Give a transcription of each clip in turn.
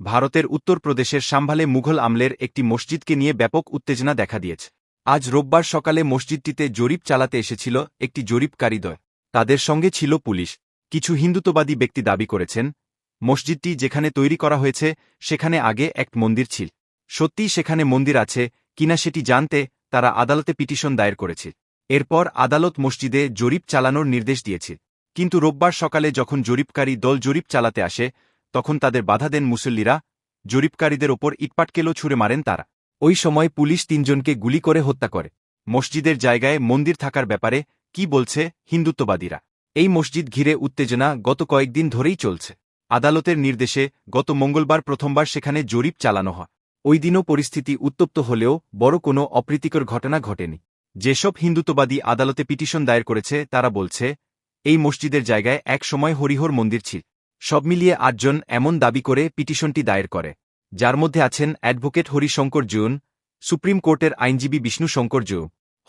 ভারতের উত্তরপ্রদেশের সাম্ভালে মুঘল আমলের একটি মসজিদকে নিয়ে ব্যাপক উত্তেজনা দেখা দিয়েছে। আজ রোববার সকালে মসজিদটিতে জরিপ চালাতে এসেছিল একটি জরিপকারী দল। তাদের সঙ্গে ছিল পুলিশ। কিছু হিন্দুত্ববাদী ব্যক্তি দাবি করেছেন, মসজিদটি যেখানে তৈরি করা হয়েছে, সেখানে আগে এক মন্দির ছিল। সত্যিই সেখানে মন্দির আছে কিনা সেটি জানতে তারা আদালতে পিটিশন দায়ের করেছে। এরপর আদালত মসজিদে জরিপ চালানোর নির্দেশ দিয়েছে। কিন্তু রোববার সকালে যখন জরিপকারী দল জরিপ চালাতে আসে তখন তাদের বাধা দেন মুসল্লিরা, জরিপকারীদের ওপর ইটপাটকেলও ছুড়ে মারেন তারা। ওই সময় পুলিশ তিনজনকে গুলি করে হত্যা করে। মসজিদের জায়গায় মন্দির থাকার ব্যাপারে কি বলছে হিন্দুত্ববাদীরা? এই মসজিদ ঘিরে উত্তেজনা গত কয়েকদিন ধরেই চলছে। আদালতের নির্দেশে গত মঙ্গলবার প্রথমবার সেখানে জরিপ চালানো হয়। ওই দিনও পরিস্থিতি উত্তপ্ত হলেও বড় কোনো অপ্রীতিকর ঘটনা ঘটেনি। যেসব হিন্দুত্ববাদী আদালতে পিটিশন দায়ের করেছে তারা বলছে, এই মসজিদের জায়গায় এক সময় হরিহর মন্দির ছিল। সব মিলিয়ে আটজন এমন দাবি করে পিটিশনটি দায়ের করে, যার মধ্যে আছেন অ্যাডভোকেট হরিশঙ্কর জুন, সুপ্রিম কোর্টের আইনজীবী বিষ্ণু শঙ্কর জু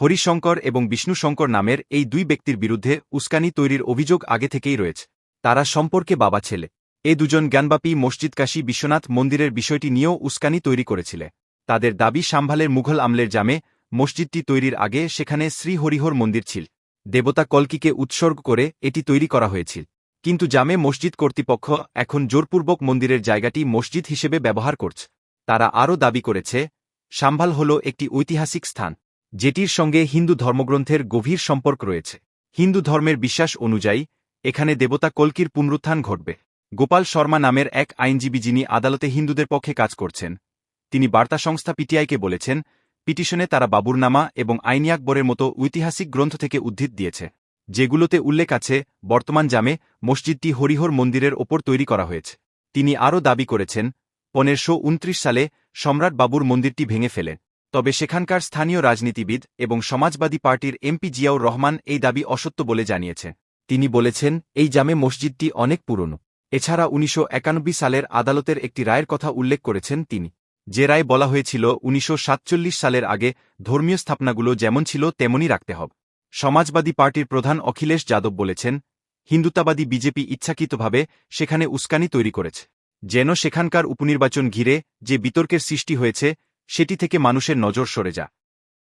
হরিশঙ্কর এবং বিষ্ণু শঙ্কর নামের এই দুই ব্যক্তির বিরুদ্ধে উস্কানি তৈরির অভিযোগ আগে থেকেই রয়েছে। তারা সম্পর্কে বাবা ছেলে। এ দুজন জ্ঞানবাপী মসজিদ কাশী বিশ্বনাথ মন্দিরের বিষয়টি নিয়েও উস্কানি তৈরি করেছিল। তাদের দাবি সাম্ভালের মুঘল আমলের জামে মসজিদটি তৈরির আগে সেখানে শ্রী হরিহর মন্দির ছিল। দেবতা কল্কিকে উৎসর্গ করে এটি তৈরি করা হয়েছিল। কিন্তু জামে মসজিদ কর্তৃপক্ষ এখন জোরপূর্বক মন্দিরের জায়গাটি মসজিদ হিসেবে ব্যবহার করছে। তারা আরও দাবি করেছে, সাম্ভাল হল একটি ঐতিহাসিক স্থান, যেটির সঙ্গে হিন্দু ধর্মগ্রন্থের গভীর সম্পর্ক রয়েছে। হিন্দু ধর্মের বিশ্বাস অনুযায়ী, এখানে দেবতা কল্কির পুনরুত্থান ঘটবে। গোপাল শর্মা নামের এক আইনজীবী যিনি আদালতে হিন্দুদের পক্ষে কাজ করছেন, তিনি বার্তা সংস্থা পিটিআইকে বলেছেন, পিটিশনে তারা বাবুরনামা এবং আইনি আকবরের মতো ঐতিহাসিক গ্রন্থ থেকে উদ্ধৃত দিয়েছে। যেগুলোতে উল্লেখ আছে, বর্তমান জামে মসজিদটি হরিহর মন্দিরের ওপর তৈরি করা হয়েছে। তিনি আরও দাবি করেছেন পনেরশো সালে সম্রাট বাবুর মন্দিরটি ভেঙে ফেলেন তবে সেখানকার স্থানীয় রাজনীতিবিদ এবং সমাজবাদী পার্টির এমপি জিয়াউর রহমান এই দাবি অসত্য বলে জানিয়েছে। তিনি বলেছেন, এই জামে মসজিদটি অনেক পুরনো। এছাড়া উনিশশো একানব্বই সালের আদালতের একটি রায়ের কথা উল্লেখ করেছেন তিনি। যে রায় বলা হয়েছিল, উনিশশো সাতচল্লিশ সালের আগে ধর্মীয় স্থাপনাগুলো যেমন ছিল, তেমনই রাখতে হবে। সমাজবাদী পার্টির প্রধান অখিলেশ যাদব বলেছেন হিন্দুতাবাদী বিজেপি ইচ্ছাকৃতভাবে সেখানে উস্কানি তৈরি করেছে। যেন সেখানকার উপনির্বাচন ঘিরে যে বিতর্কের সৃষ্টি হয়েছে, সেটি থেকে মানুষের নজর সরে যা।